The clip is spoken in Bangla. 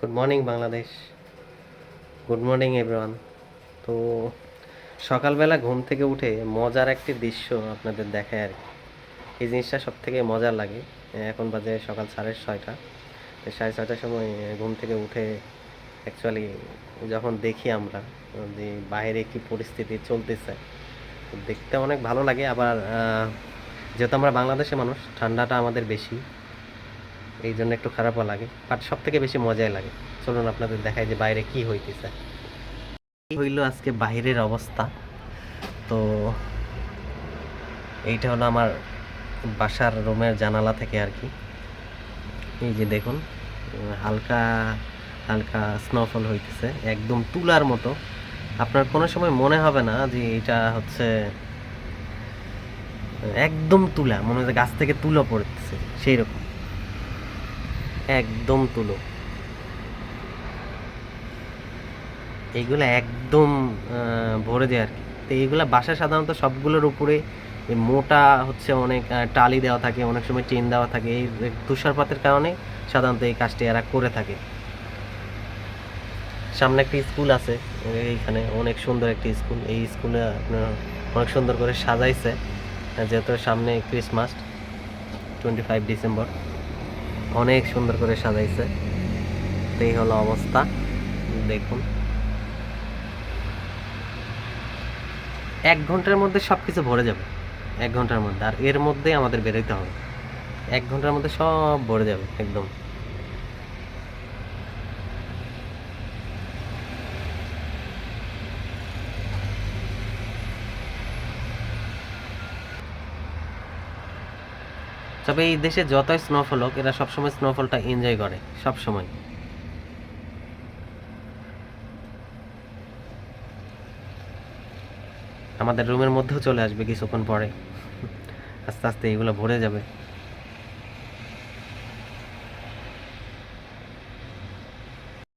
Good morning Bangladesh good morning everyone তো সকালবেলা ঘুম থেকে উঠে মজার একটি দৃশ্য আপনাদের দেখায় আর কি। এই জিনিসটা সব থেকে মজার লাগে। এখন বাজে সকাল সাড়ে ছয়টা। সাড়ে ছয়টার সময় ঘুম থেকে উঠে অ্যাকচুয়ালি যখন দেখি আমরা, যে বাইরে কি পরিস্থিতি চলতেছে দেখতে অনেক ভালো লাগে। আবার যেহেতু আমরা বাংলাদেশের মানুষ, ঠান্ডাটা আমাদের বেশি। এই জন্য একটু খারাপও লাগে। বাট সব থেকে বেশি মজাই লাগে। চলুন আপনাদের দেখাই যে বাইরে কি হইতেছে। হইল আজকে বাইরের অবস্থা। তো এইটা হলো আমার বাসার রুমের জানালা থেকে আর কি। এই যে দেখুন, হালকা হালকা স্নোফল হইতেছে, একদম তুলার মতো। আপনার কোনো সময় মনে হবে না যে এটা হচ্ছে, একদম তুলা, মনে হচ্ছে গাছ থেকে তুলো পড়তেছে সেই রকম একদম তুলো। এইগুলো একদম ভরে দেয় আর কি। তো এইগুলো বাসা সাধারণত সবগুলোর উপরে মোটা হচ্ছে অনেক টালি দেওয়া থাকে, অনেক সময় চেন দেওয়া থাকে। এই তুষারপাতের কারণে সাধারণত এই কাজটি এরা করে থাকে। সামনে একটি স্কুল আছে, এইখানে অনেক সুন্দর একটি স্কুল। এই স্কুলে আপনার অনেক সুন্দর করে সাজাইছে, যেহেতু সামনে ক্রিসমাস, টোয়েন্টি ফাইভ ডিসেম্বর। অনেক সুন্দর করে সাজাইছে। তো এই হলো অবস্থা। দেখুন। এক ঘণ্টার মধ্যে সব কিছু ভরে যাবে। এক ঘণ্টার মধ্যে। আর এর মধ্যেই আমাদের বেরোতে হবে। এক ঘণ্টার মধ্যে সব ভরে যাবে, একদম। তবে এই দেশে যতই স্নোফল হোক, এরা সবসময় স্নোফলটা এনজয় করে, সবসময়। আমাদের রুমের মধ্যেও চলে আসবে কিছুক্ষণ পরে। আস্তে আস্তে এগুলো ভরে যাবে।